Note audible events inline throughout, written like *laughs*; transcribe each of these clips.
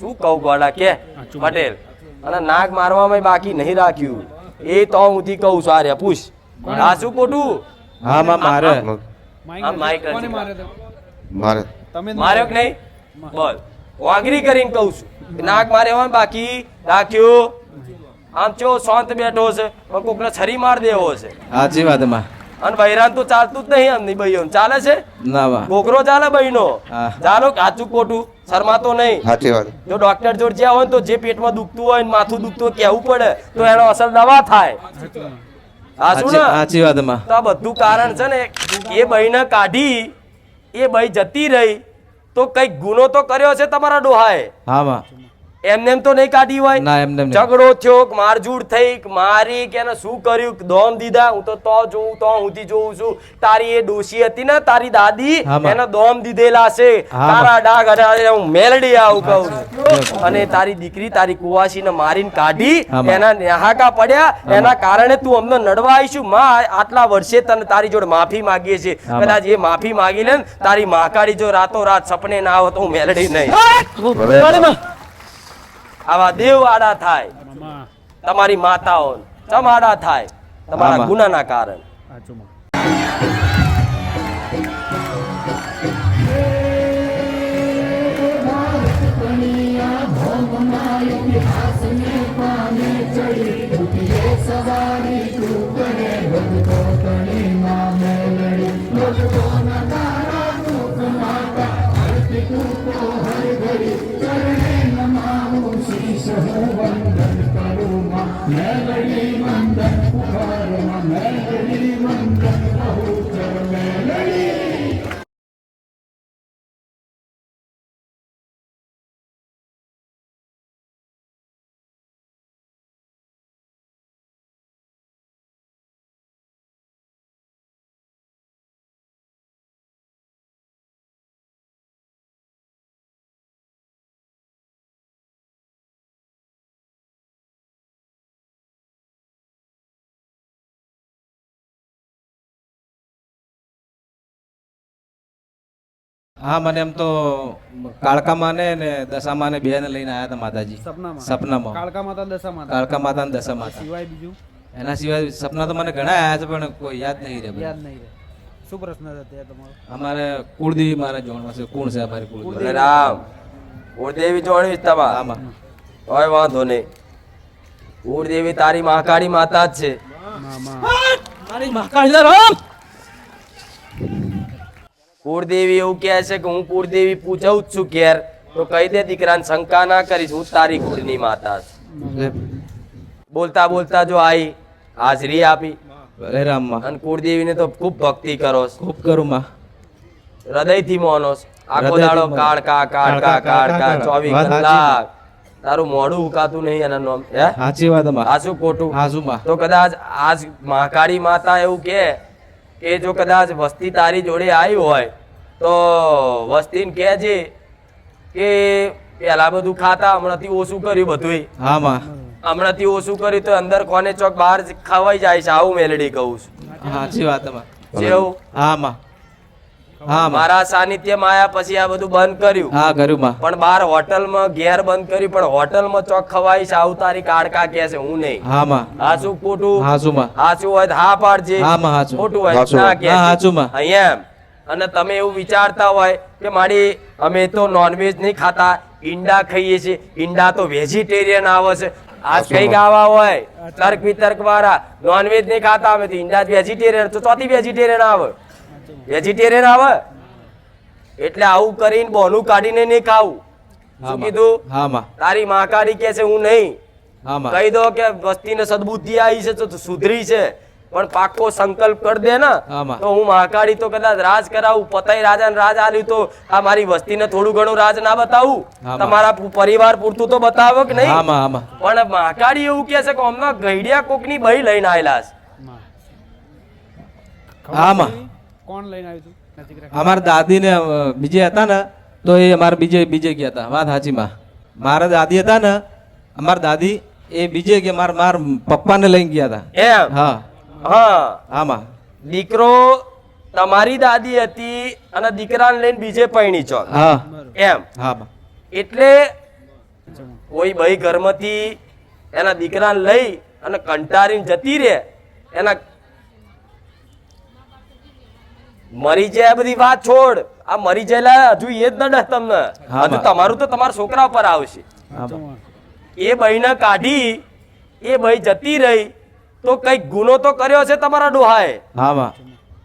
શું કહું ગોડા કે? પટેલ અને નાક મારવામાં બાકી નહીં રાખ્યું. એ તો હું થી કહું છું આર્યા પૂછ. આ શું ખોટું? હા માં મારે. આ માઈક મારે મારે. તમે માર્યો કે નહીં? બોલ. વાઘરી કરીને કહું છું નાક મારે હોય બાકી રાખ્યું. આમ ચો શાંત બેઠો છે પણ કોકને છરી માર દેવો છે. સાચી વાતમાં. અને બૈરાન તો ચાલતું જ નહીં એમની ભાઈઓ ચાલે છે? ના કોકરો ચાલે બહેનો ચાલો કાચું ખોટું? શરમાતો નહીં. સાચી વાત. જો ડોક્ટર જોડે જ્યાં હોય તો જે પેટમાં દુખતું હોય ને માથું દુખતું હોય કહેવું પડે તો એનો અસર દવા થાય. હા શું ને? સાચી વાતમાં તો આ બધું કારણ છે ને એ બહીને કાઢી એ બહી જતી રહી તો કંઈક ગુનો તો કર્યો છે તમારા ડોહાએ? હા માં. એમને એમ તો નહીં કાઢી હોય. ના એમને ઝઘડો થયો કે મારઝૂડ થઈ કે મારી કે એને શું કર્યું કે દોમ દીધા. હું તો તો જોઉં તો હુંથી જોઉં છું. તારી એ ડોશી હતી ને તારી દાદી એને દોમ દીધેલા છે. તારા ડાઘ અડાડે હું મેલડી આવું કહું છું. અને તારી દીકરી તારી કુવાસીને મારીને કાઢી એના નેહાકા પડ્યા. એના કારણે તું અમને નડવા આવીશું માં આટલા વર્ષે તને તારી જોડે માફી માંગીએ છીએ. કદાચ એ માફી માગી લે તારી માકાડી જો રાતો રાત સપને ના આવે તો હું મેલડી નહીં. આવા દેવ આડા થાય તમારી માતાઓ ચમ આડા થાય. તમારા. ગુનાના કારણે. સાચું હા મને એમ તો કાળકા ને ને દશા ને બેને લઈને આવ્યા હતા માતાજી. સપનામાં? સપનામાં. કાળકા માતા દશા માતા કાળકા માતા ને દશા માતા સિવાય બીજું? એના સિવાય સપના તો મને ઘણા આવ્યા છે પણ કોઈ યાદ નહીં રહે યાદ નહીં રહે. શું પ્રશ્ન છે ત્યાં તમારો? અમારે કુળદેવી મારે જોવાનું છે કોણ છે અમારી કુળદેવી. રામ કુળદેવી જોડવી તમા આમાં. કોઈ વાંધો નહીં. ઉળદેવી તારી મહાકાળી માતા જ છે. મારી મહાકાળી રામ! કુળદેવી એવું કહે છે કે હું કુળદેવી જ છું ઘેર તો કહી દે દીકરાને શંકા ના કરીશ હું તારી કુળની માતા છું. બોલતા બોલતા જો આઈ હાજરી આપી. ભલે રામમાં અને કુળદેવીને તો ખૂબ ભક્તિ કરો ખૂબ કરું માં. હૃદયથી મોનો આખો દાડો મોનો. કાળકા કાળકા કાળકા ચોવીસ વાત સાચી. કલાક. તારું મોડું ઉકાતું નહીં એના નામ હે? સાચી વાતમાં ખોટું. માં તો કદાચ આજ મહાકાળી માતા એવું કે કે જો કદાચ વસ્તી તારી જોડે આવી હોય તો વસ્તીને કહેજે કે પેલા બધું ખાતા હમણાંથી ઓછું કર્યું બધું હા માં. હમણાંથી ઓછું કર્યું તો અંદર કોને ચોક બહાર ખવાઈ જાય છે આવું મેલડી કહું છું. સાચી વાત જેવું? હા હા માં. મારા સાનિધ્યમાં આયા પછી આ બધું બંધ કર્યું. હા કર્યું માં પણ બાર હોટલમાં ઘેર બંધ કર્યું પણ હોટલમાં ચોક ખવાય છે આવું તારી કાળકા કે છે હું નહીં. હા માં હાસુ ખોટું? હાસુ માં હાસુ હોય હા પાડજે. હા માં હાસુ ખોટું હોય ના કે હાસુ માં. અહીંયા એમ. અને તમે એવું વિચારતા હોય કે મારી અમે તો નોનવેજ નહીં ખાતા ઈંડા ખાઈએ છીએ. ઈંડા તો વેજીટેરિયન આવે છે. આજ કઈ ગાવા હોય તર્ક વિતર્ક વાળા. નોનવેજ નહીં ખાતા અમે તો ઈંડા વેજીટેરિયન તો ચોથી વેજીટેરિયન આવે. વેજીટેરિયન આવે. એટલે આવું કરીને બોનું કાઢીને નહીં ખાવું. શું કીધું? હા માં તારી માકારી કે છે હું નહીં. હા માં કહી દો કે વસ્તીને સદબુદ્ધિ આવી છે તો સુધરી છે. પણ પાકો સંકલ્પ કરી દે ને. તો હું મહાકાળી તો કદાચ રાજ કરાવું. પતાઈ રાજા રાજ આલ્યું તો આ મારી વસ્તીને થોડું ઘણું રાજ ના બતાવું. તમારા પરિવાર પૂરતું તો બતાવો કે હા નહીં માં હા માં પણ મહાકાળી એવું કે છે કે હમણાં ગઈડિયા કોકની બહી લઈને આયેલા છે. માં હા માં કોણ લઈને આવ્યું નજીક અમારા દાદી ને બીજે હતા ને તો એ અમારે બીજે બીજે ગયા હતા. વાત સાચી માં. મારા દાદી હતા ને અમારા દાદી એ બીજે કે મારા મારા પપ્પાને લઈને ગયા હતા. એમ? હા. હા. હા માં. દીકરો તમારી દાદી હતી અને દીકરાને લઈને બીજે પૈણી ચોક હા. એમ? હા એટલે કોઈ ભાઈ ઘરમાંથી એના દીકરાને લઈ અને કંટારીને જતી રહે એના મરી જાય બધી વાત છોડ. આ મરી ગયેલા હજુ એ જ નડે તમને. હજુ તમારું તો તમારા છોકરા ઉપર આવશે. એ બહીને કાઢી એ બહી જતી રહી તો કંઈક ગુનો તો કર્યો છે તમારા ડોહાએ.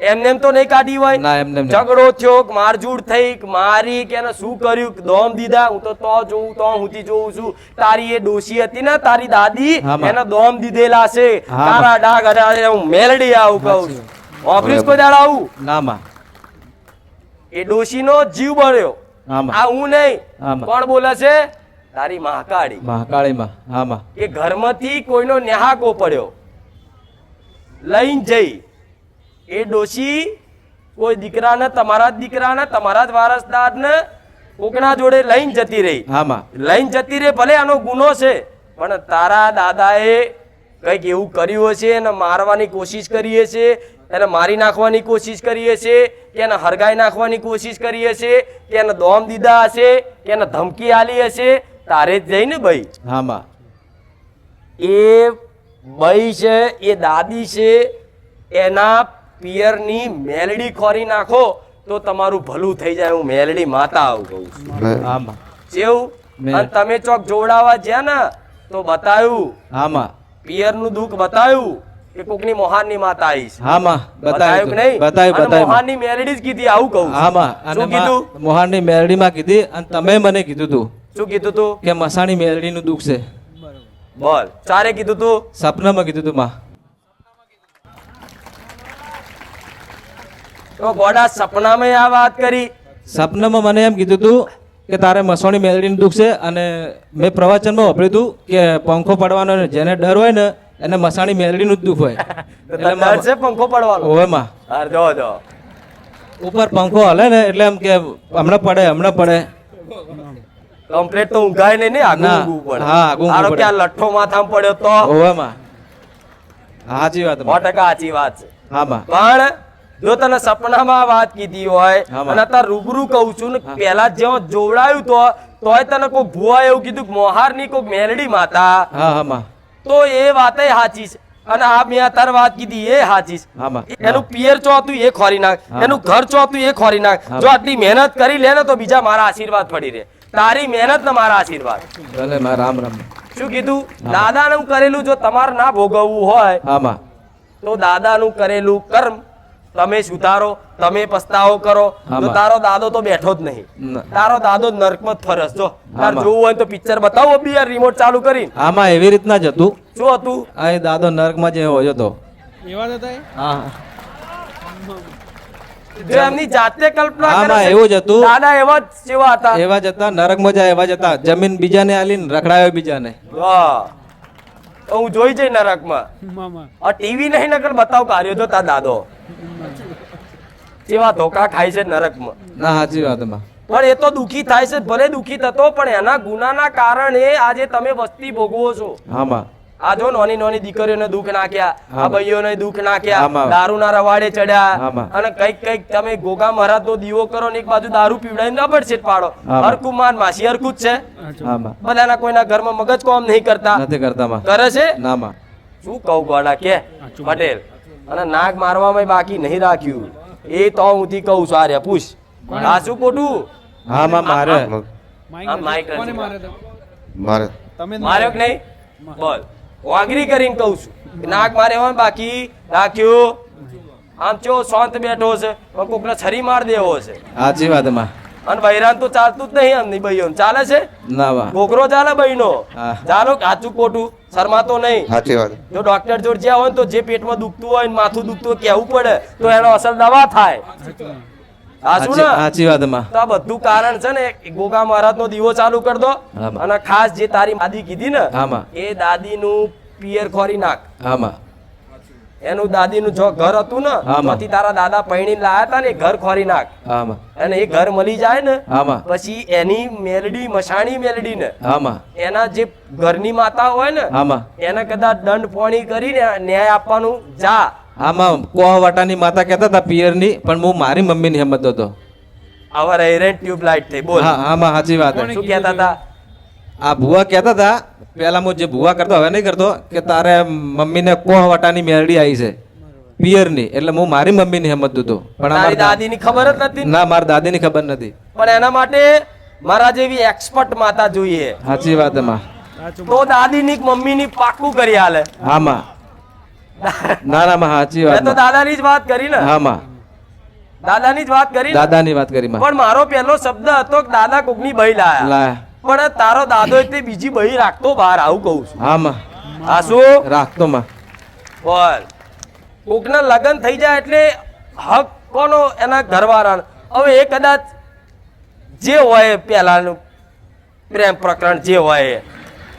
એમને એમ તો નહીં કાઢી હોય? ના એમને ઝઘડો થયો કે મારઝૂડ થઈ કે મારી કે એને શું કર્યું કે દોમ દીધા હું તો તો જોઉં તો હુંથી જોઉં છું. તારી એ ડોશી હતી ને તારી દાદી એને દોમ દીધેલા છે. તારા ડાઘ અરે હું મેલડી આવું કહું છું. ઓફિસ કોઈ દાડા આવું? ના માં. એ ડોશીનો જીવ બળ્યો. આ હું નહીં. કોણ બોલે છે? તારી મહાકાળી. મહાકાળીમાં. આમાં. એ ઘરમાંથી કોઈનો નેહાકો પડ્યો. લઈને જઈ. એ ડોશી કોઈ દીકરાને તમારા દીકરાને તમારા જ વારસદારને કોકના જોડે લઈને જતી રહી. આમાં. લઈને જતી રહી ભલે આનો ગુનો છે પણ તારા દાદાએ કંઈક એવું કર્યું હશે અને મારવાની કોશિશ કરી હશે એને મારી નાખવાની કોશિશ કરીએ છીએ કે એને હરગાઈ નાખવાની કોશિશ કરીએ છીએ કે એને દોમ દીધા હશે કે એને ધમકી આલી હશે તારે જ જઈને ભાઈ. હામાં એ બઈ છે એ દાદી છે એના પિયરની મેલડી ખોરી નાખો તો તમારું ભલું થઈ જાય હું મેલડી માતા આવું કહું છું. આમાં જેવું? અને તમે ચોક જોડાવા જ્યાં ને તો બતાવ્યું આમાં પિયરનું દુઃખ બતાવ્યું કે કોકની મોહાનની માતા આવી છે માં બતાવ્યું કે નહીં? બતાવ્યું બતાવ્યું. મોહાનની મેલડી જ કીધી આવું કહું હા માં શું કીધું? મોહાનની મોહનની મેરડીમાં કીધી અને તમે મને કીધું તું શું કીધું તું? કે મસાણી મેરડીનું દુઃખ છે. બોલ. ચારે કીધું તું? સપનામાં કીધું તું માં. તો ગોડા સપનામાં આ વાત કરી. સપનામાં મને એમ કીધું તું કે તારે મસોણી મેલડીનું દુઃખ છે અને મેં પ્રવચનમાં વાપર્યું હતું કે પંખો પડવાનો જેને ડર હોય ને એને મસાણી મેલડીનું જ દુઃખ હોય. *laughs* પંખો પડવાનો? હોયમાં. જો જો. ઉપર પંખો હલે ને એટલે એમ કે હમણાં પડે હમણાં પડે. કમ્પ્લેટ તો ઊંઘાય નહીં ને. ઊંઘવું પડે. હા, આગું ઊંઘવું આરો કે લઠ્ઠો માથામાં પડ્યો તો? હોયમાં. સાચી વાત સો માં. ટકા સાચી વાત છે. હા માં. પણ જો તને સપનામાં વાત કીધી હોય. અને અત્યારે રૂબરૂ કહું છું ને પેલા જેવો જોવડાયું તો તોય તને કોઈ ભુવા એવું કીધું મોહારની કોઈ મેલડી માતા. હા હા માં. તો એ વાતે સાચી છે. અને આ મેં અત્યારે વાત કીધી એ સાચી છે. હા માં એનું પિયર ચોતું એ ખોરી નાખ. એનું ઘર ચોતું એ ખોરી નાખ. જો આટલી મહેનત કરી લે ને તો બીજા મારા આશીર્વાદ પડી રહે. તારી મહેનત ને મારા આશીર્વાદ. ભલે રામ રામ. શું કીધું? દાદાનું કરેલું જો તમારે ના ભોગવવું હોય તો દાદાનું કરેલું કર્મ. તમે સુધારો તમે પસ્તાવો કરો. તો તારો દાદો તો બેઠો જ નહીં. તારો દાદો નર્કમાં માં ફરસ જો તાર. જોવું હોય તો પિક્ચર બતાવો બી રિમોટ ચાલુ કરી આમાં એવી રીતના જ હતું. શું હતું? આ દાદો નર્કમાં જે હોય હતો. એવા જ હતા એ? હા. જો એમની જાતે કલ્પના. એવું જ હતું. દાદા એવા જ જેવા હતા. એવા જ હતા નરકમાં જાય એવા જ હતા. જમીન બીજાને આલીને રખડાયો બીજાને. વાહ. તો હું જોઈ જઈ નરકમાં. આ ટીવી નહીં નકર બતાવ કાર્યો જો તાર દાદો. જેવા ધોકા ખાય છે નરકમાં. ના સાચી વાત પણ એ તો દુખી થાય છે ભલે દુખી થતો પણ એના ગુનાના કારણે આજે તમે વસ્તી ભોગવો છો. આમાં આ જો નોની નોની દીકરીઓને દુઃખ નાખ્યા આ ભાઈઓને દુઃખ નાખ્યા. દારૂના રવાડે ચડ્યા અને કંઈક કંઈક તમે ગોગા મહારાજ નો દીવો કરો ને એક બાજુ દારૂ પીવડાવીને રબડ છેટ પાડો. માન માસી હરકું જ છે. બધાના કોઈના ઘરમાં મગજ કોમ નહીં કરતા. નથી કરતા કરે છે? શું કહું ગોડા કે? પટેલ. અને નાક મારવામાં બાકી નહીં રાખ્યું. એ તો હું થી કહું સારે પૂછ. આ શું ખોટું? હા માં મારે. માઈક માઈક મારે તમે માર્યો કે નહીં? બોલ. વાગરી કરીને કહું છું. નાક મારે હોય બાકી રાખ્યું. આમ ચો શાંત બેઠો છે પણ કોકને છરી માર દેવો છે. સાચી વાતમાં. અને બૈરાન તો ચાલતું જ નહીં એમની ભાઈઓ ચાલે છે? ના કોકરો ચાલે બહેનો ચાલો કાચું ખોટું? શરમાતો નહીં. સાચી વાત. જો ડોક્ટર જોડે જ્યાં હોય ને તો જે પેટમાં દુખતું હોય ને માથું દુખતું હોય કહેવું પડે તો એનો અસર દવા થાય. સાચી સાચી વાતમાં તો આ બધું કારણ છે ને ગોગા મહારાજ નો દીવો ચાલુ કરી દો. અને ખાસ જે તારી દાદી કીધી ને એ એ દાદીનું પિયર ખોરી નાખ. આમાં. એનું દાદીનું જો ઘર હતું ને. ત્યાંથી તારા દાદા પૈણી લાયા હતા ને ઘર ખોરી નાખ. આમાં અને એ ઘર મળી જાય ને પછી એની મેલડી મશાણી મેલડી ને એના જે ઘરની માતા હોય ને એને કદાચ દંડ પોણી કરીને ન્યાય આપવાનું જા. આમાં કોહવાટાની માતા કહેતા હતા પિયરની પણ હું મારી મમ્મીની હિંમત હતો. આવા રેરેન્ટ ટ્યુબ લાઇટ થઈ બોલ. હા આમાં સાચી વાત શું કહેતા હતા? આ ભુવા કહેતા હતા પેલા હું જે ભુવા કરતો હવે નહીં કરતો કે તારે મમ્મીને કોહ વટાની મેરડી આવી છે. પિયરની એટલે હું મારી મમ્મીની હેમત હતો પણ મારી દાદીની ખબર જ નથી ના? મારી દાદીની ખબર નથી. પણ એના માટે મારા જેવી એક્સપર્ટ માતા જોઈએ. સાચી વાત એમાં તો દાદીની મમ્મીની પાકું કરી હાલે હામાં ના ના માં સાચી વાત તો દાદાની જ વાત કરી ને. હામાં દાદાની જ વાત કરી ને. દાદાની વાત કરી માં. પણ મારો પહેલો શબ્દ હતો કે દાદા કોકની બહી લાયા. લાયા. પણ તારો દાદો એટલે બીજી બહી રાખતો બહાર આવું કહું છું. હામાં આ શું? રાખતો માં. બોલ. કોકના લગ્ન થઈ જાય એટલે હક કોનો? એના ઘરવાળા હવે એ કદાચ જે હોય પહેલાનું પ્રેમ પ્રકરણ જે હોય.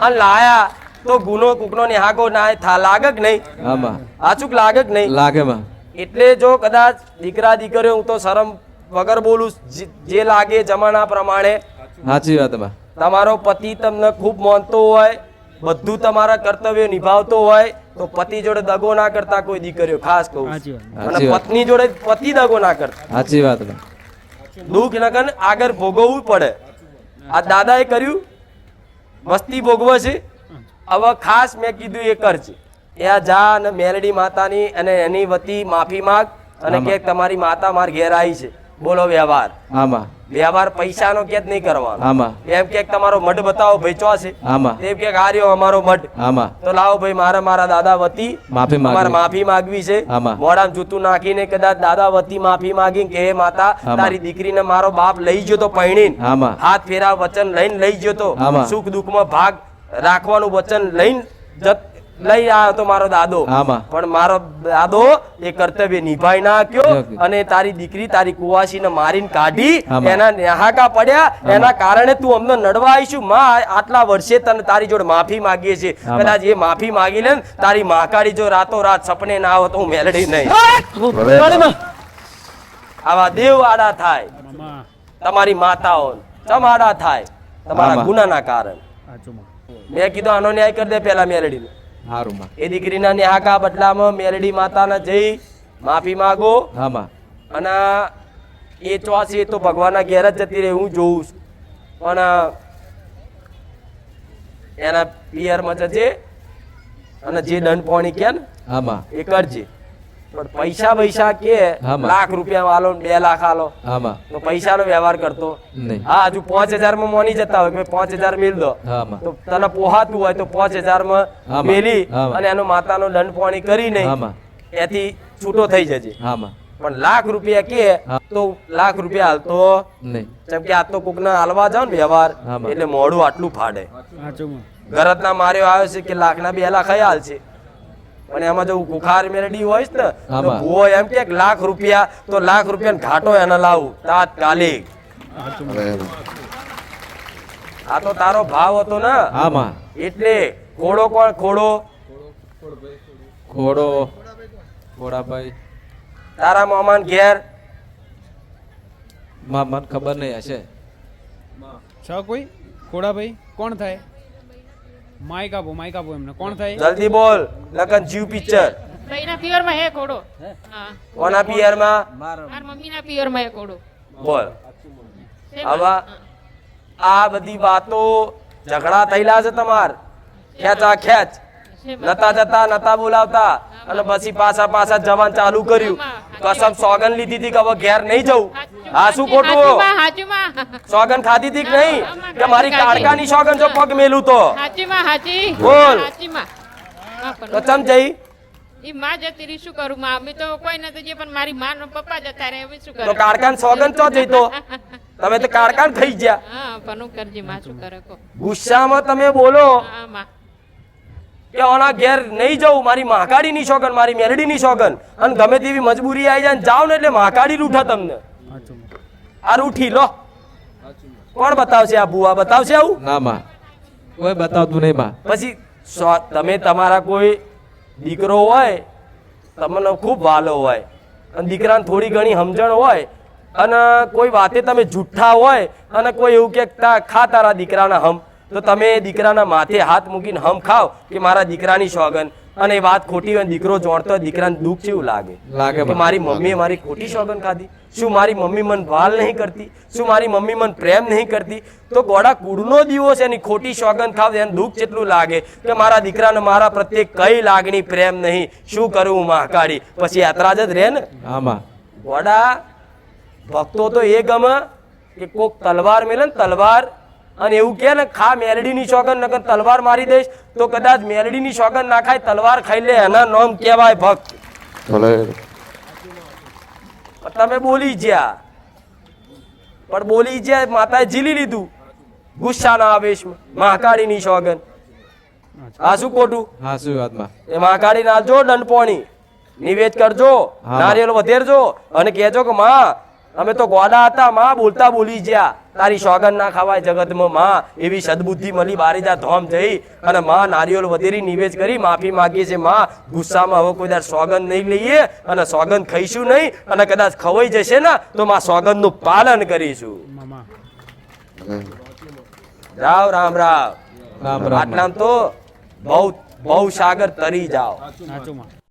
અને લાયા તો ગુનો કુકનો ને હાગો ના થા લાગે કે નહીં. હામાં આચુક લાગે કે નહીં. લાગે માં. એટલે જો કદાચ દીકરા દીકરીઓ હું તો શરમ વગર બોલું જે- જે લાગે જમાના પ્રમાણે. સાચી વાતમાં. તમારો પતિ તમને ખૂબ માનતો હોય બધું તમારા કર્તવ્ય નિભાવતો હોય તો પતિ જોડે દગો ના કરતા કોઈ દીકરીઓ ખાસ કહું અને પત્ની જોડે પતિ દગો ના કરતા. સાચી વાત દુઃખ નગન આગળ ભોગવવું પડે. આ દાદાએ કર્યું મસ્તી ભોગવે છે. હવે ખાસ મેં કીધું એ કરજે. ત્યાં જા અને મેલડી માતાની અને એની વતી માફી માંગ અને કે તમારી માતા માર ઘેર આવી છે. બોલો વ્યવહાર. આમાં. વ્યવહાર પૈસાનો કે જ નહીં કરવાનો. આમાં. એમ કે તમારો મઢ બતાવો ભાઈ ચો છે. આમાં. એમ કે આ રહ્યો અમારો મઢ. આમાં. તો લાવો ભાઈ મારા મારા દાદા વતી માફી મારે માંગવી. માફી માંગવી છે. આમાં. મોઢામાં જૂતું નાખીને કદાચ દાદા વતી માફી માંગી કે હે માતા. તારી દીકરીને મારો બાપ લઈ ગયો તો પૈણીને આમાં. હાથ ફેરા વચન લઈને લઈ ગયો તો. સુખ દુઃખમાં ભાગ રાખવાનું વચન લઈને જત લઈ આવ્યો તો મારો દાદો. આમાં. પણ મારો દાદો એ કર્તવ્ય નિભાઈ ના નાખ્યો અને તારી દીકરી તારી કુવાસીને મારીને કાઢી. એના નેહાકા પડ્યા એના કારણે તું અમને નડવા આવીશું. માં આટલા વર્ષે તને તારી જોડે માફી માંગીએ છીએ. કદાચ એ માફી માંગી લે તારી મહાકાળી જો રાતો રાત સપને ના આવે તો હું મેલડી નહીં. આવા દેવ આડા થાય. તમારી માતાઓ ચમ આડા થાય. તમારા. ગુનાના કારણ. મેં કીધું આનો ન્યાય કરી દે પેલા મેલડીને. માં. એ દીકરીના નેહાકા બદલામાં મેલડી માતાના જઈ માફી માંગો. હામાં અને એ ચોસી તો ભગવાનના ઘેર જ જતી રહે હું જોઉં છું. પણ એના પિયરમાં જજે. અને જે દંડ પોણી કે ને હામાં એ કરજે. પણ પૈસા પૈસા કે લાખ રૂપિયા આલો બે લાખ આલો. તો પૈસાનો વ્યવહાર કરતો. હા હજુ પાંચ હજારમાં મોની જતા હોય પાંચ હજાર મેલ દો. તો તને પોહાતું હોય તો પાંચ હજારમાં મેલી. અને એનો માતાનો દંડ પાણી કરીને હામાં. એથી છૂટો થઈ જજે. પણ લાખ રૂપિયા કે તો લાખ રૂપિયા હાલતો. નહીં. જેમ કે આ તો કોકને હાલવા જાવ ને વ્યવહાર એટલે મોડું આટલું ફાડે. ગરત ના ઘરતના માર્યો આવ્યો છે કે લાખના બે લાખ હાલ છે પણ એમાં જો કુખાર મેરડી હોય ને તો. ભૂવો એમ કે લાખ રૂપિયા તો લાખ રૂપિયા ઘાટો એને લાવું તાત્કાલિક. આ તો તારો ભાવ હતો ને. આમાં. એટલે ખોડો કોણ? ખોડો ઘોડો. ખોડાભાઈ તારા મામાન ઘેર. મામાન ખબર નહીં હશે. છ કોઈ? ખોડાભાઈ કોણ થાય? માઇક આપો માઈક આપો એમને. કોણ થાય? જલ્દી બોલ. લગન જીવ પિક્ચર. ભાઈના પિયરમાં હે ઘોડો હા? કોના પિયરમાં? મારા. મમ્મીના પિયરમાં હે ઘોડો બોલ. આવા આ બધી વાતો ઝઘડા થયેલા છે તમાર. ખેંચા ખેંચ? નતા જતા નતા બોલાવતા. અને પછી પાછા પાછા જવાન ચાલુ કર્યું. કસમ સોગન લીધી હતી કે હવે ઘેર નહીં જવું. હા શું ખોટું. સોગન ખાધી હતી કે નહીં? કે મારી કાળકાની સોગન જો પગ મેલું તો? બોલ. તો ચમ જઈ? માં જતી રહી શું કરું? માં અમે તો કોઈ નતું જે પણ મારી માં પપ્પા જતા રહે હવે શું તો કરું? કાળકાન સોગન ચો જઈતો તમે તો કાળકાન થઈ ગયા. હા પણ હું કરજી માં શું કરે કો ગુસ્સામાં તમે બોલો. હા માં. કે આના ઘેર નહીં જવું મારી મહાકાળીની શોગન મારી મેલડીની શોગન. અને ગમે તેવી મજબૂરી આવી જાય જાઓ ને એટલે મહાકાળી રૂઠા તમને. આ રૂઠી લો. કોણ બતાવશે આ ભૂવા? બતાવશે આવું? ના માં. કોઈ બતાવતું નહીં માં. પછી તમે તમારા કોઈ દીકરો હોય તમને ખૂબ વાલો હોય અને દીકરાને થોડી ઘણી સમજણ હોય અને કોઈ વાતે તમે જુઠ્ઠા હોય અને કોઈ એવું કે ખા તારા દીકરાના હમ. તો તમે દીકરાના માથે હાથ મૂકીને હમ ખાવ કે મારા દીકરાની સોગન અને એ વાત ખોટી હોય દીકરો જોડતો દીકરાને દુઃખ જેવું લાગે. લાગે કે મારી મમ્મીએ મારી ખોટી સોગન ખાધી શું મારી મમ્મી મન વાલ નહીં કરતી? શું મારી મમ્મી મન પ્રેમ નહીં કરતી? તો ગોડા કુળનો દીવો છે એની ખોટી સોગન ખાવ એને દુઃખ જેટલું લાગે કે મારા દીકરાને મારા પ્રત્યે કઈ લાગણી પ્રેમ નહીં. શું કરું હું મહાકાળી? પછી યાત્રા જ રહે ને. આમાં. ગોડા ભક્તો તો એ ગમે કે કોક તલવાર મેલે ને તલવાર અને એવું કે ને ખા મેલડીની શોગન નગર તલવાર મારી દઈશ. તો કદાચ મેલડીની શોગન ના ખાય તલવાર ખાઈ લે એના નામ કહેવાય ભક્ત. તમે બોલી જ્યા. પણ બોલી જ્યા માતાએ ઝીલી લીધું. ગુસ્સાના આવેશમાં મહાકાળીની શોગન. આ શું ખોટું? હા શું વાતમાં? એ મહાકાળી નાલજો દંડપોણી. નિવેદ કરજો નારિયેલ વધેરજો અને કહેજો કે માં અમે તો ગોડા હતા માં બોલતા બોલી જ્યા. તારી સોગન ના ખાવાય જગતમાં માં. એવી સદબુદ્ધિ મળી બારીદા ધોમ જઈ. અને માં નારિયેળ વધેરી નિવેદ કરી માફી માગીએ છે માં. ગુસ્સામાં હવે કોઈ દર સોગન નહીં લઈએ અને સોગન ખાઈશું નહીં. અને કદાચ ખવાઈ જશે ને તો માં સોગનનું પાલન કરીશું. રાવ રામ રામ. રામ રામ. આટલામ તો બહુ બહુ સાગર તરી જાઓ.